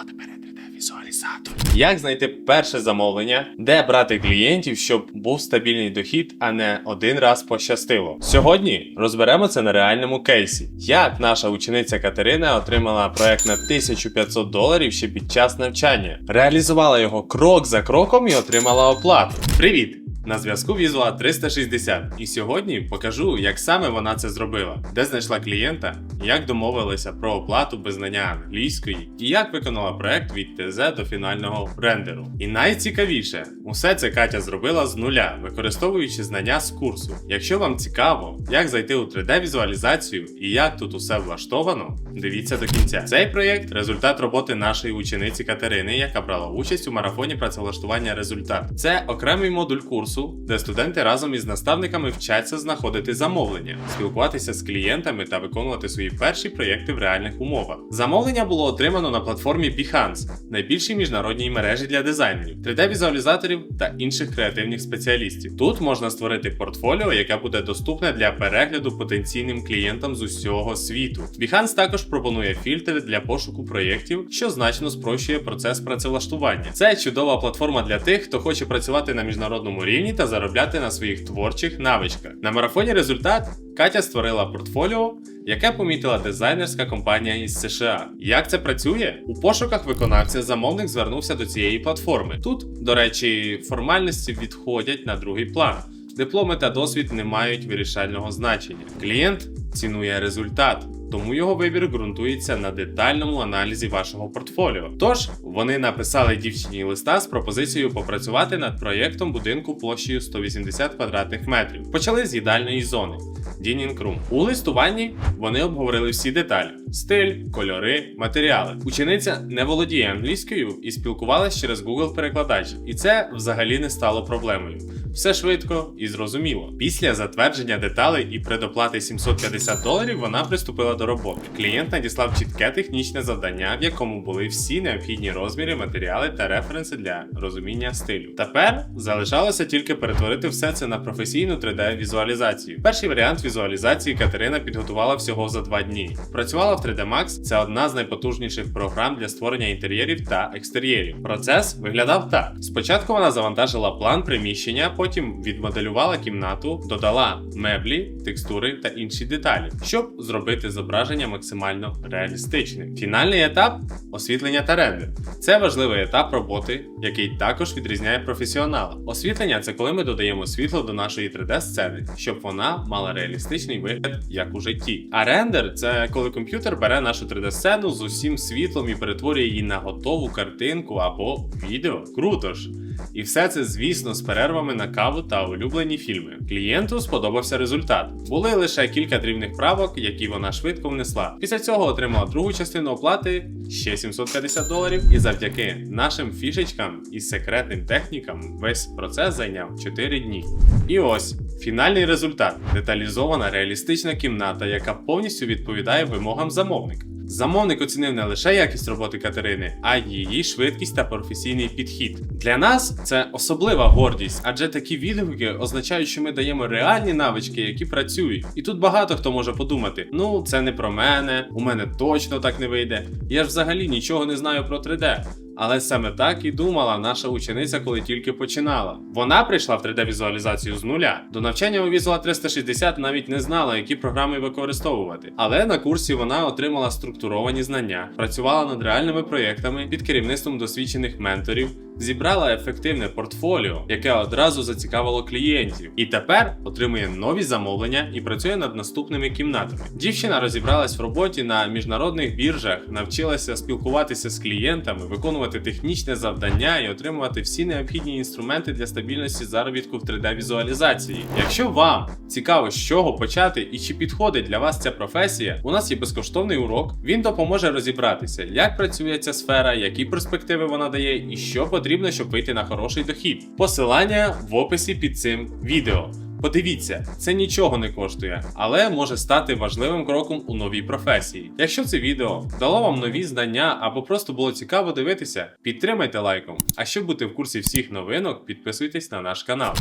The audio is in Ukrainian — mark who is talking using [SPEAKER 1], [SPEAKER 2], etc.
[SPEAKER 1] а тепер 3D-візуалізатор. Як знайти перше замовлення, де брати клієнтів, щоб був стабільний дохід, а не один раз пощастило. Сьогодні розберемо це на реальному кейсі. Як наша учениця Катерина отримала проект на 1500 доларів ще під час навчання, реалізувала його крок за кроком і отримала оплату. Привіт! На зв'язку Visual 360, і сьогодні покажу, як саме вона це зробила, де знайшла клієнта, як домовилися про оплату без знання англійської, і як виконала проект від ТЗ до фінального рендеру. І найцікавіше, усе це Катя зробила з нуля, використовуючи знання з курсу. Якщо вам цікаво, як зайти у 3D-візуалізацію і як тут усе влаштовано, дивіться до кінця. Цей проєкт результат роботи нашої учениці Катерини, яка брала участь у марафоні працевлаштування результат. Це окремий модуль курсу, де студенти разом із наставниками вчаться знаходити замовлення, спілкуватися з клієнтами та виконувати свої перші проєкти в реальних умовах. Замовлення було отримано на платформі Behance, найбільшій міжнародній мережі для дизайнерів, 3D-візуалізаторів та інших креативних спеціалістів. Тут можна створити портфоліо, яке буде доступне для перегляду потенційним клієнтам з усього світу. Behance також пропонує фільтри для пошуку проєктів, що значно спрощує процес працевлаштування. Це чудова платформа для тих, хто хоче працювати на міжнародному рівні та заробляти на своїх творчих навичках. На марафоні результат Катя створила портфоліо, яке помітила дизайнерська компанія із США. Як це працює? У пошуках виконавця замовник звернувся до цієї платформи. Тут, до речі, формальності відходять на другий план. Дипломи та досвід не мають вирішального значення. Клієнт цінує результат. Тому його вибір ґрунтується на детальному аналізі вашого портфоліо. Тож вони написали дівчині листа з пропозицією попрацювати над проєктом будинку площею 180 квадратних метрів. Почали з їдальної зони. Dining Room. У листуванні вони обговорили всі деталі: стиль, кольори, матеріали. Учениця не володіє англійською і спілкувалась через Google перекладач, і це взагалі не стало проблемою. Все швидко і зрозуміло. Після затвердження деталей і предоплати 750 доларів вона приступила до роботи. Клієнт надіслав чітке технічне завдання, в якому були всі необхідні розміри, матеріали та референси для розуміння стилю. Тепер залишалося тільки перетворити все це на професійну 3D-візуалізацію. Перший варіант візуалізації Катерина підготувала всього за два дні. Працювала в 3D Max, це одна з найпотужніших програм для створення інтер'єрів та екстер'єрів. Процес виглядав так: спочатку вона завантажила план приміщення, потім відмоделювала кімнату, додала меблі, текстури та інші деталі, щоб зробити зображення максимально реалістичним. Фінальний етап освітлення та рендер. Це важливий етап роботи, який також відрізняє професіонала. Освітлення це коли ми додаємо світло до нашої 3D-сцени, щоб вона мала реалістичний вигляд, як у житті. А рендер це коли комп'ютер бере нашу 3D-сцену з усім світлом і перетворює її на готову картинку або відео. Круто ж! І все це, звісно, з перервами на каву та улюблені фільми. Клієнту сподобався результат. Були лише кілька дрібних правок, які вона швидко внесла. Після цього отримала другу частину оплати ще 750 доларів. І завдяки нашим фішечкам і секретним технікам весь процес зайняв 4 дні. І ось. Фінальний результат деталізована реалістична кімната, яка повністю відповідає вимогам замовника. Замовник оцінив не лише якість роботи Катерини, а й її швидкість та професійний підхід. Для нас це особлива гордість, адже такі відгуки означають, що ми даємо реальні навички, які працюють. І тут багато хто може подумати: ну це не про мене, у мене точно так не вийде. Я ж взагалі нічого не знаю про 3D. Але саме так і думала наша учениця, коли тільки починала. Вона прийшла в 3D-візуалізацію з нуля. До навчання у Visual 360 навіть не знала, які програми використовувати. Але на курсі вона отримала структуровані знання, працювала над реальними проєктами під керівництвом досвідчених менторів. Зібрала ефективне портфоліо, яке одразу зацікавило клієнтів, і тепер отримує нові замовлення і працює над наступними кімнатами. Дівчина розібралась в роботі на міжнародних біржах, навчилася спілкуватися з клієнтами, виконувати технічне завдання і отримувати всі необхідні інструменти для стабільності заробітку в 3D-візуалізації. Якщо вам цікаво, з чого почати і чи підходить для вас ця професія, у нас є безкоштовний урок. Він допоможе розібратися, як працює ця сфера, які перспективи вона дає і що потрібно, щоб вийти на хороший дохід. Посилання в описі під цим відео. Подивіться, це нічого не коштує, але може стати важливим кроком у новій професії. Якщо це відео дало вам нові знання або просто було цікаво дивитися, підтримайте лайком. А щоб бути в курсі всіх новинок, підписуйтесь на наш канал.